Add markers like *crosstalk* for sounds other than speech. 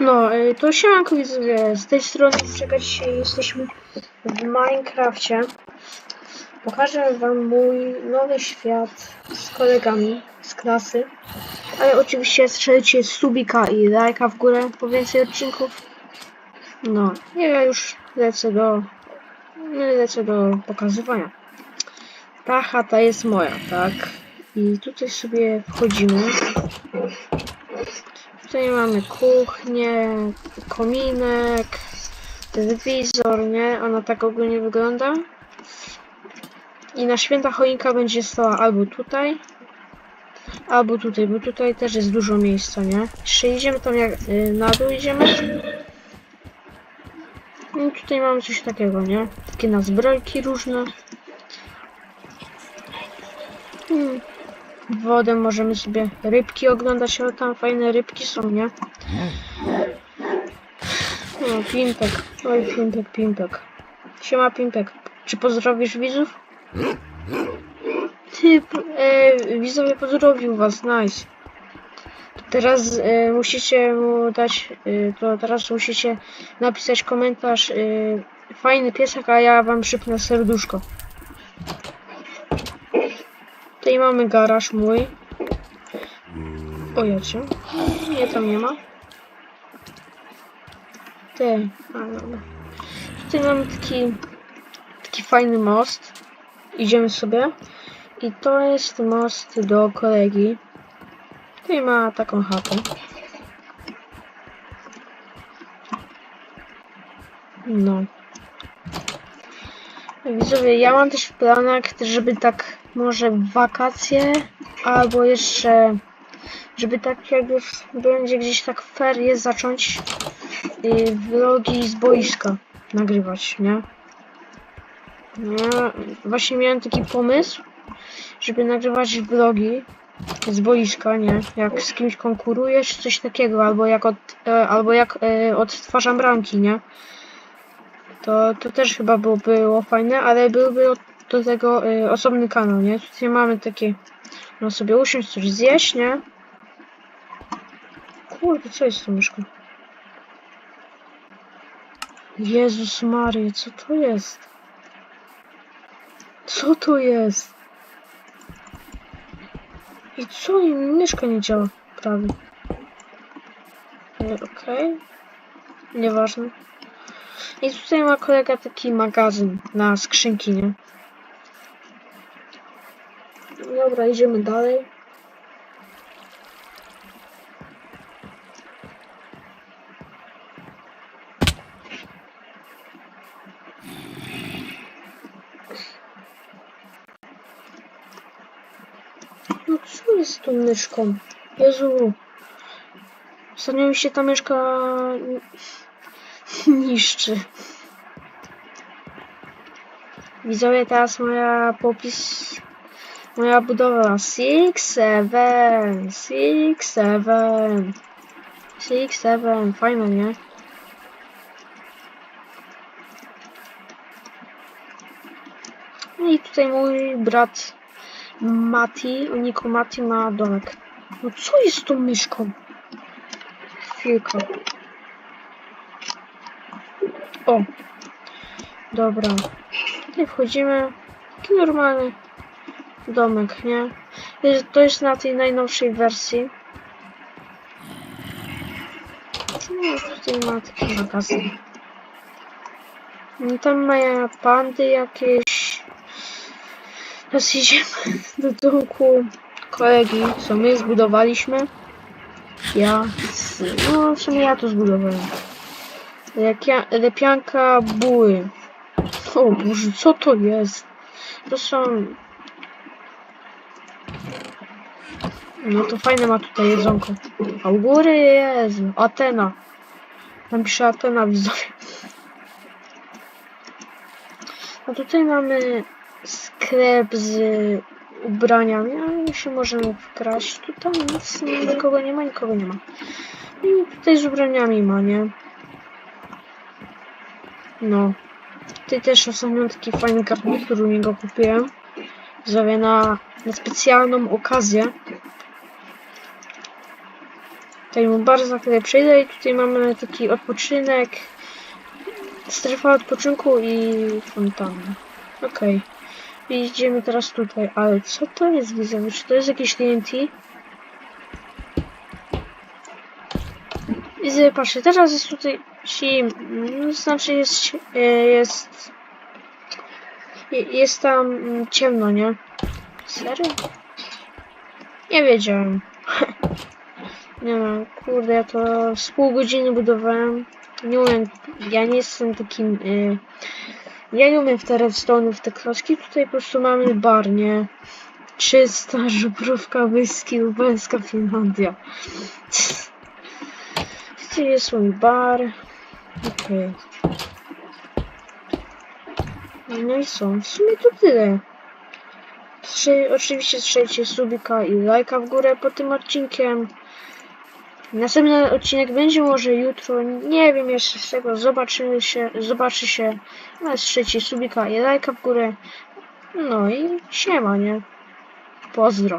No, y, to siemanko widzowie, z tej strony czekać jesteśmy w Minecrafcie. Pokażę wam mój nowy świat z kolegami z klasy. Ale oczywiście strzelcie subika i lajka w górę po więcej odcinków. No, i ja już lecę do, lecę do pokazywania. Ta chata jest moja, tak? I tutaj sobie wchodzimy. Tutaj mamy kuchnię, kominek, telewizor, nie? Ona tak ogólnie wygląda. I na święta choinka będzie stała albo tutaj, albo tutaj, bo tutaj też jest dużo miejsca, nie? Jeszcze idziemy tam jak y, na dół idziemy. I tutaj mamy coś takiego, nie? Takie na zbrojki różne. Hmm. Wodę możemy sobie rybki oglądać, ale tam fajne rybki są, nie? O, Pimpek. Oj, Pimpek, Pimpek. Siema, Pimpek. Czy pozdrowisz widzów? Ty, e, widzowie pozdrowił was, nice. Teraz e, musicie mu dać, e, to teraz musicie napisać komentarz e, fajny piesek, a ja wam przypnę serduszko. Tutaj mamy garaż mój. O jacie. Nie, tam nie ma. Ty, a dobra. Tutaj mamy taki, taki fajny most. Idziemy sobie. I to jest most do kolegi. Tutaj ma taką chatę. No. Widzowie, ja mam też w planach, żeby tak może w wakacje, albo jeszcze, żeby tak jakby w, będzie gdzieś tak ferie zacząć y, vlogi z boiska nagrywać, nie? Ja właśnie miałem taki pomysł, żeby nagrywać vlogi z boiska, nie? Jak z kimś konkurujesz, coś takiego, albo jak, od, e, albo jak e, odtwarzam ramki, nie? To, to też chyba było, było fajne, ale byłby od, do tego y, osobny kanał, nie? Tutaj mamy takie, no sobie usiąść, coś zjeść, nie? Kurde, co jest tą myszką? Jezus Maria, co to jest? Co to jest? I co? Myszka nie działa prawie. E, Okej. Nieważne. I tutaj ma kolega taki magazyn na skrzynki, nie? Dobra, idziemy dalej. No co jest z tą myszką? Jezu. Ostatnio mi się ta myszka *laughs* niszczy. Widzowie, teraz moja popis, moja budowa Six, Seven, Six, Seven, Six, Seven, fajne, nie? No i tutaj mój brat Mati, Niko Mati ma domek. No co jest z tą myszką? Chwilkę. O, dobra. Tutaj wchodzimy. Taki normalny domek, nie? To jest na tej najnowszej wersji. No, tutaj ma taki magazyn. Tam mają pandy jakieś. Teraz idziemy do domku kolegi, co my zbudowaliśmy. Ja. No, w sumie ja to zbudowałem. Lepianka buły. O Boże, co to jest? To są... No to fajne ma tutaj jedzonko. A u góry jest Atena. Tam pisze Atena widzowie. A tutaj mamy sklep z ubraniami, ale się możemy wkraść. Tutaj nic, nikogo nie ma, nikogo nie ma. I tutaj z ubraniami ma, nie? No. Tutaj też ostatnio taki fajny garnitur u niego kupiłem. Zrobię na, na specjalną okazję. Tutaj mu bardzo za chwilę przejdę i tutaj mamy taki odpoczynek. Strefa odpoczynku i fontanna. Okej. I idziemy teraz tutaj, ale co to jest widzowie? Czy to jest jakieś TNT? Widzę, patrzcie, teraz jest tutaj sim, mm, znaczy jest, e, jest, je- jest tam mm, ciemno, nie? Serio? Nie wiedziałem. *laughs* nie no, kurde, ja to z pół godziny budowałem. Nie umiem, ja nie jestem takim, y, ja nie umiem w te redstone, w te klocki. Tutaj po prostu mamy bar, nie? Czysta żubrówka whisky lubelska Finlandia. Gdzie jest mój bar? Okej. No i co? W sumie to tyle. Strzel, oczywiście strzelcie subika i lajka w górę pod tym odcinkiem. Następny odcinek będzie może jutro, nie wiem jeszcze z tego, zobaczymy się, zobaczy się. Ale strzelcie subika i lajka w górę. No i siema, nie? Pozdro.